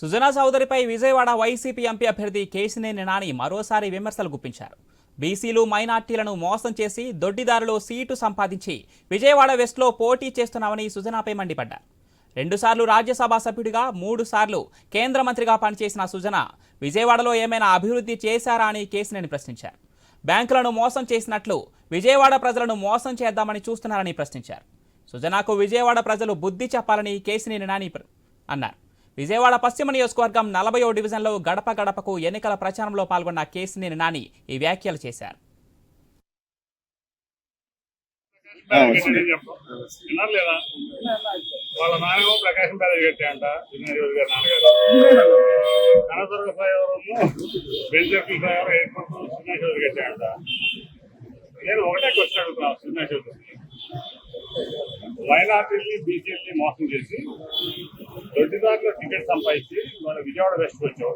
సుజనా చౌదరిపై Vijayawada YCP MP అభ్యర్థి కేశినేని నాని మరోసారి విమర్శలు గుప్పించారు. బీసీలు మైనార్టీలను మోసం చేసి దొడ్డిదారులో సీటు సంపాదించి విజయవాడ వెస్ట్లో పోటీ చేస్తున్నామని సుజనాపై మండిపడ్డారు. రెండుసార్లు రాజ్యసభ సభ్యుడిగా మూడుసార్లు కేంద్ర మంత్రిగా పనిచేసిన సుజన విజయవాడలో ఏమైనా అభివృద్ధి చేశారా అని కేశినేని ప్రశ్నించారు. బ్యాంకులను మోసం చేసినట్లు విజయవాడ ప్రజలను మోసం చేద్దామని చూస్తున్నారని ప్రశ్నించారు. సుజనాకు విజయవాడ ప్రజలు బుద్ధి చెప్పాలని కేశినేని నాని అన్నారు. విజయవాడ పశ్చిమ నియోజకవర్గం నలభయో డివిజన్లో గడప గడపకు ఎన్నికల ప్రచారంలో పాల్గొన్న కేసినేని నాని ఈ వ్యాఖ్యలు చేశారు. వాళ్ళ నానేమో ప్రకాశం పేద గట్టి అంట వినాయకుడు గారి నాన్నగారు. కనదుర్గ ఫ్లైఓవర్ ఫ్లైఓవర్ ఎయిర్పోర్ట్ నేను ఒకటే క్వశ్చన్ అడుగుతున్నా మైనార్టీని బీసీని మోసం చేసి దొడ్డిదారిలో టికెట్ సంపాదించి వాళ్ళ విజయవాడ వెస్ట్ వచ్చావు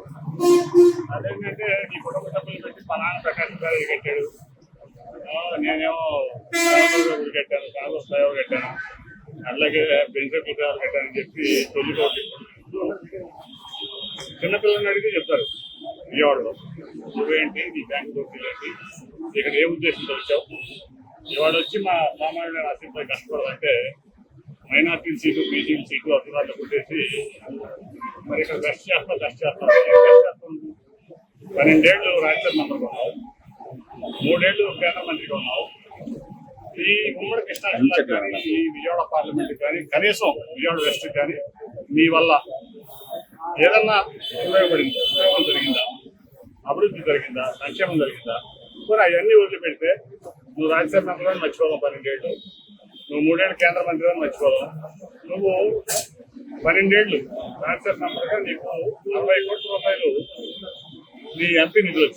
అదేంటంటే నీ కుటుంబ సభ్యులు పెట్టి పలానా ప్రకాశం గారు కట్టాడు నేనేమో కట్టాను కాంగ్రెస్ ఫ్లైఓవర్ కట్టాను. అలాగే బెంజర్ ఫ్లైఓవర్ కట్టాను అని చెప్పి తొలిపోటీ చిన్నపిల్లల్ని అడిగితే చెప్తారు విజయవాడలో. నువ్వేంటి? నీ బ్యాంక్ ఏంటి? ఇక్కడ ఏ ఉద్దేశంతో వచ్చావు? ఇవాళ వచ్చి మా సామాన్యుల అసెంబ్లీ కష్టపడాలంటే మైనార్టీ సీటు బీసీ సీటు అందుబాటులో కొట్టేసి మరి ఇక్కడ వెస్ట్ చేస్తా వెస్ట్ చేస్తా వెస్ట్ చేస్తాం? పన్నెండేళ్ళు రాజ్యసభ మెంబర్గా ఉన్నావు మూడేళ్ళు కేంద్ర మంత్రిగా ఉన్నావు ఈ ఉమ్మడి కృష్ణా జిల్లా కానీ ఈ విజయవాడ పార్లమెంట్ కానీ కనీసం విజయవాడ వెస్ట్ కానీ మీ వల్ల ఏదన్నా ఉపయోగపడింది? ఉపయోగం జరిగిందా? అభివృద్ధి జరిగిందా? సంక్షేమం జరిగిందా? మరి అవన్నీ వదిలిపెడితే నువ్వు రాజ్యసభ మెంబర్ అని మర్చిపోదాం పన్నెండేళ్ళు? నువ్వు మూడేళ్ళు కేంద్ర మంత్రిగా అని నువ్వు పన్నెండేళ్ళు రాజ్యసభ మెంబర్గా నీకు అరవై కోట్ల రూపాయలు నీ ఎంపీ నిధులు